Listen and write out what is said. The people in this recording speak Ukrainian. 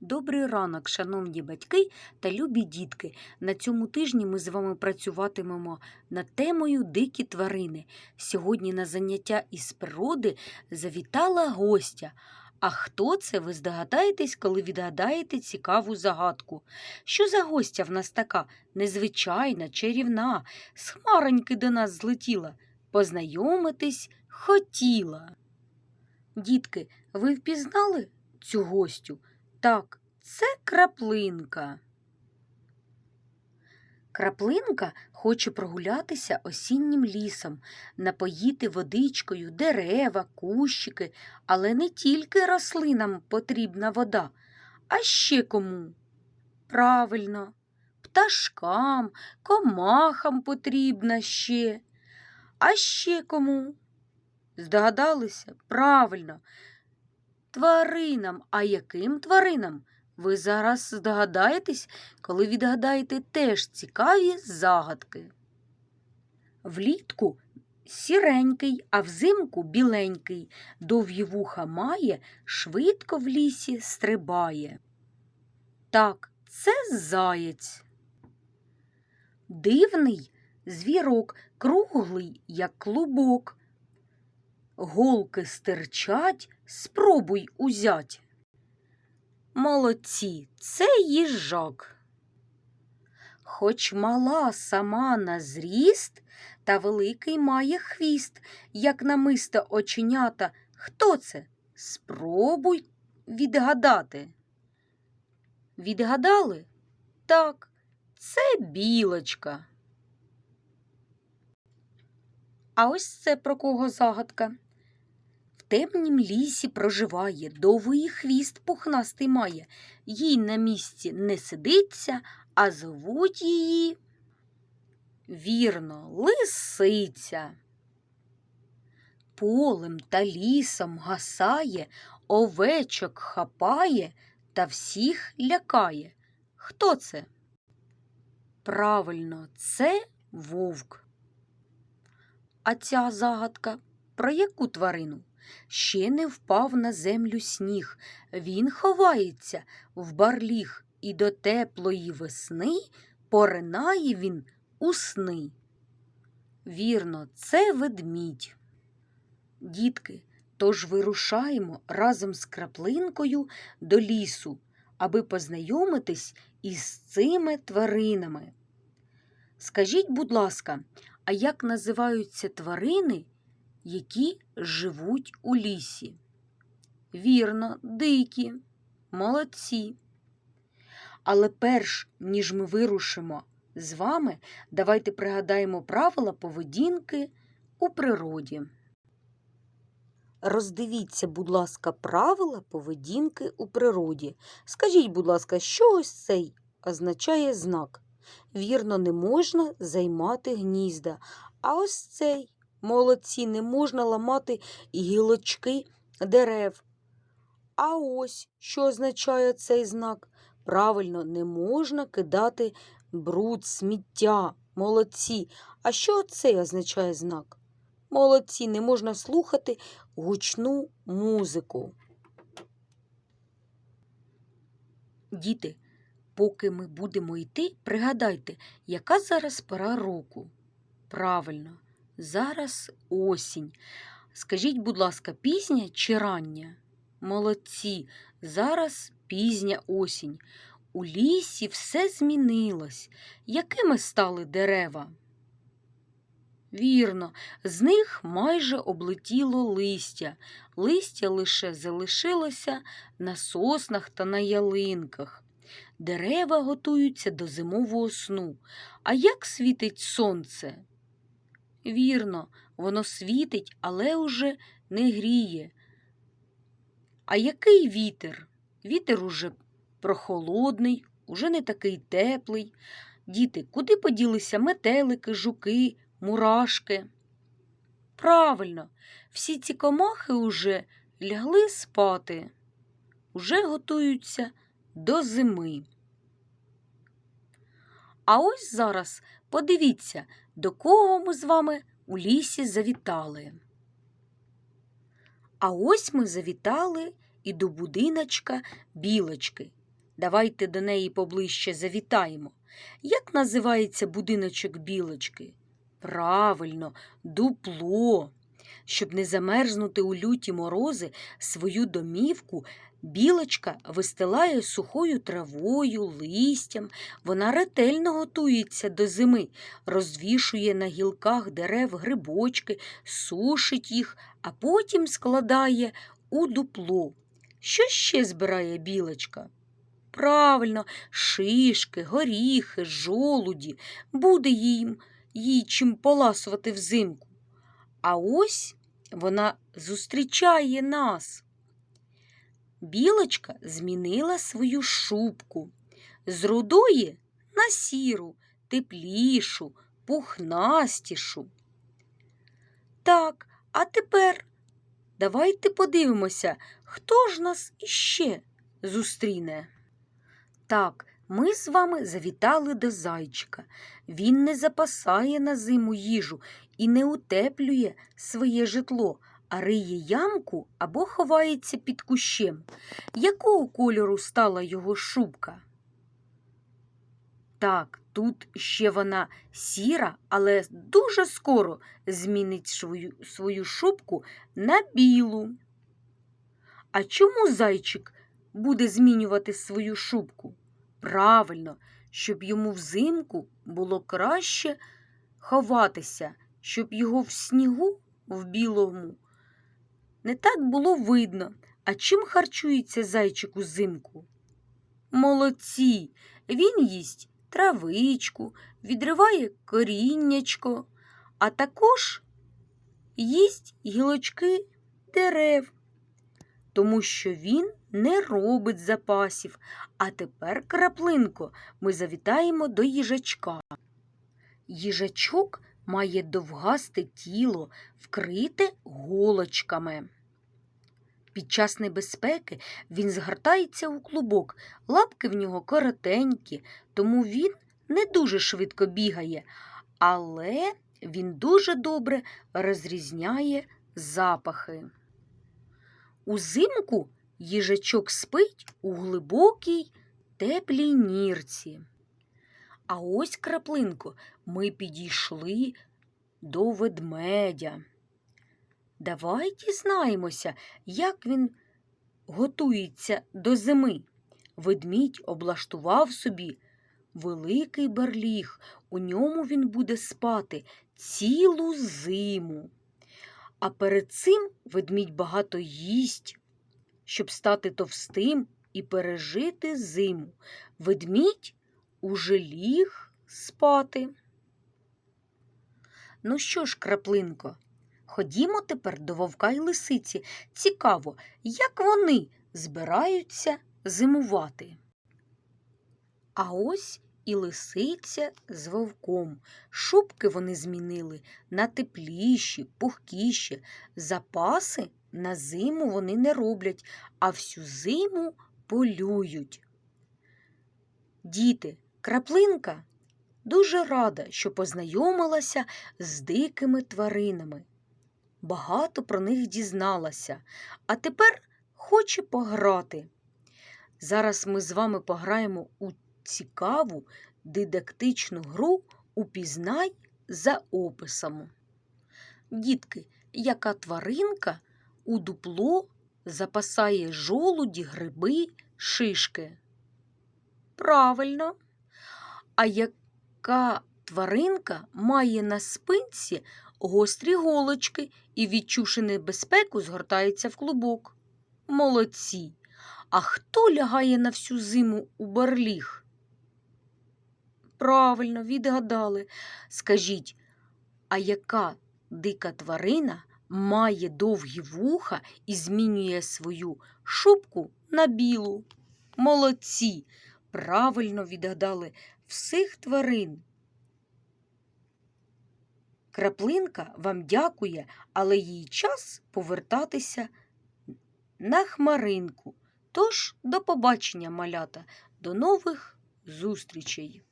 Добрий ранок, шановні батьки та любі дітки. На цьому тижні ми з вами працюватимемо над темою Дикі тварини. Сьогодні на заняття із природи завітала гостя. А хто це, ви здогадаєтесь, коли відгадаєте цікаву загадку? Що за гостя в нас така? Незвичайна, чарівна, з хмароньки до нас злетіла. Познайомитись хотіла. Дітки, ви впізнали цю гостю? Так, це краплинка. Краплинка хоче прогулятися осіннім лісом, напоїти водичкою дерева, кущики, але не тільки рослинам потрібна вода, а ще кому. Правильно, пташкам, комахам потрібна ще. А ще кому? Здогадалися? Правильно. Тваринам. А яким тваринам? Ви зараз здогадаєтесь, коли відгадаєте теж цікаві загадки. Влітку сіренький, а взимку біленький, довгі вуха має, швидко в лісі стрибає. Так, це заєць. Дивний звірок, круглий, як клубок. Голки стирчать, спробуй узять. Молодці, це їжак. Хоч мала сама на зріст, та великий має хвіст, як намисто оченята. Хто це? Спробуй відгадати. Відгадали? Так, це білочка. А ось це про кого загадка. Темнім лісі проживає, довгий хвіст пухнастий має, їй на місці не сидиться, а звуть її. Вірно, лисиця. Полем та лісом гасає, овечок хапає та всіх лякає. Хто це? Правильно, це вовк. А ця загадка про яку тварину? Ще не впав на землю сніг. Він ховається в барліг, і до теплої весни поринає він у сни. Вірно, це ведмідь. Дітки, тож вирушаємо разом з краплинкою до лісу, аби познайомитись із цими тваринами. Скажіть, будь ласка, а як називаються тварини, які живуть у лісі? Вірно, дикі, молодці. Але перш ніж ми вирушимо з вами, давайте пригадаємо правила поведінки у природі. Роздивіться, будь ласка, правила поведінки у природі. Скажіть, будь ласка, що ось цей означає знак? Вірно, не можна займати гнізда. А ось цей молодці, не можна ламати гілочки дерев. А ось що означає цей знак? Правильно, не можна кидати бруд, сміття. Молодці. А що цей означає знак? Молодці, не можна слухати гучну музику. Діти, поки ми будемо йти, пригадайте, яка зараз пора року. Правильно, зараз осінь. Скажіть, будь ласка, пізня чи рання? Молодці, зараз пізня осінь. У лісі все змінилось. Якими стали дерева? Вірно, з них майже облетіло листя. Листя лише залишилося на соснах та на ялинках. Дерева готуються до зимового сну. А як світить сонце? Вірно, воно світить, але уже не гріє. А який вітер? Вітер уже прохолодний, уже не такий теплий. Діти, куди поділися метелики, жуки, мурашки? Правильно, всі ці комахи уже лягли спати, уже готуються до зими. А ось зараз подивіться, до кого ми з вами у лісі завітали. А ось ми завітали і до будиночка білочки. Давайте до неї поближче завітаємо. Як називається будиночок білочки? Правильно, дупло. Щоб не замерзнути у люті морози, свою домівку білочка вистилає сухою травою, листям. Вона ретельно готується до зими, розвішує на гілках дерев грибочки, сушить їх, а потім складає у дупло. Що ще збирає білочка? Правильно, шишки, горіхи, жолуді. Буде їм їй чим поласувати взимку. А ось вона зустрічає нас. Білочка змінила свою шубку з рудої на сіру, теплішу, пухнастішу. Так, а тепер давайте подивимося, хто ж нас іще зустріне. Так, ми з вами завітали до зайчика. Він не запасає на зиму їжу і не утеплює своє житло, а риє ямку або ховається під кущем. Якого кольору стала його шубка? Так, тут ще вона сіра, але дуже скоро змінить свою, свою шубку на білу. А чому зайчик буде змінювати свою шубку? Правильно, щоб йому взимку було краще ховатися, щоб його в снігу в білому не так було видно. А чим харчується зайчик узимку? Молодці, він їсть травичку, відриває коріннячко, а також їсть гілочки дерев, тому що він не робить запасів. А тепер, краплинко, ми завітаємо до їжачка. Їжачок має довгасте тіло, вкрите голочками. Під час небезпеки він згортається у клубок, лапки в нього коротенькі, тому він не дуже швидко бігає, але він дуже добре розрізняє запахи. Узимку їжачок спить у глибокій теплій нірці. А ось, краплинко, ми підійшли до ведмедя. Давай дізнаємося, як він готується до зими. Ведмідь облаштував собі великий берліг, у ньому він буде спати цілу зиму. А перед цим ведмідь багато їсть, щоб стати товстим і пережити зиму. Ведмідь уже ліг спати. Ну що ж, краплинко, ходімо тепер до вовка й лисиці. Цікаво, як вони збираються зимувати. А ось і лисиця з вовком. Шубки вони змінили на тепліші, пухкіші. Запаси на зиму вони не роблять, а всю зиму полюють. Діти, краплинка дуже рада, що познайомилася з дикими тваринами. Багато про них дізналася, а тепер хоче пограти. Зараз ми з вами пограємо у цікаву дидактичну гру Упізнай за описом. Дітки, яка тваринка у дупло запасає жолуді, гриби, шишки? Правильно. А яка тваринка має на спинці гострі голочки і, відчувши небезпеку, згортається в клубок? Молодці. А хто лягає на всю зиму у барліг? Правильно, відгадали. Скажіть, а яка дика тварина має довгі вуха і змінює свою шубку на білу? Молодці! Правильно відгадали всіх тварин. Краплинка вам дякує, але їй час повертатися на хмаринку. Тож, до побачення, малята, до нових зустрічей!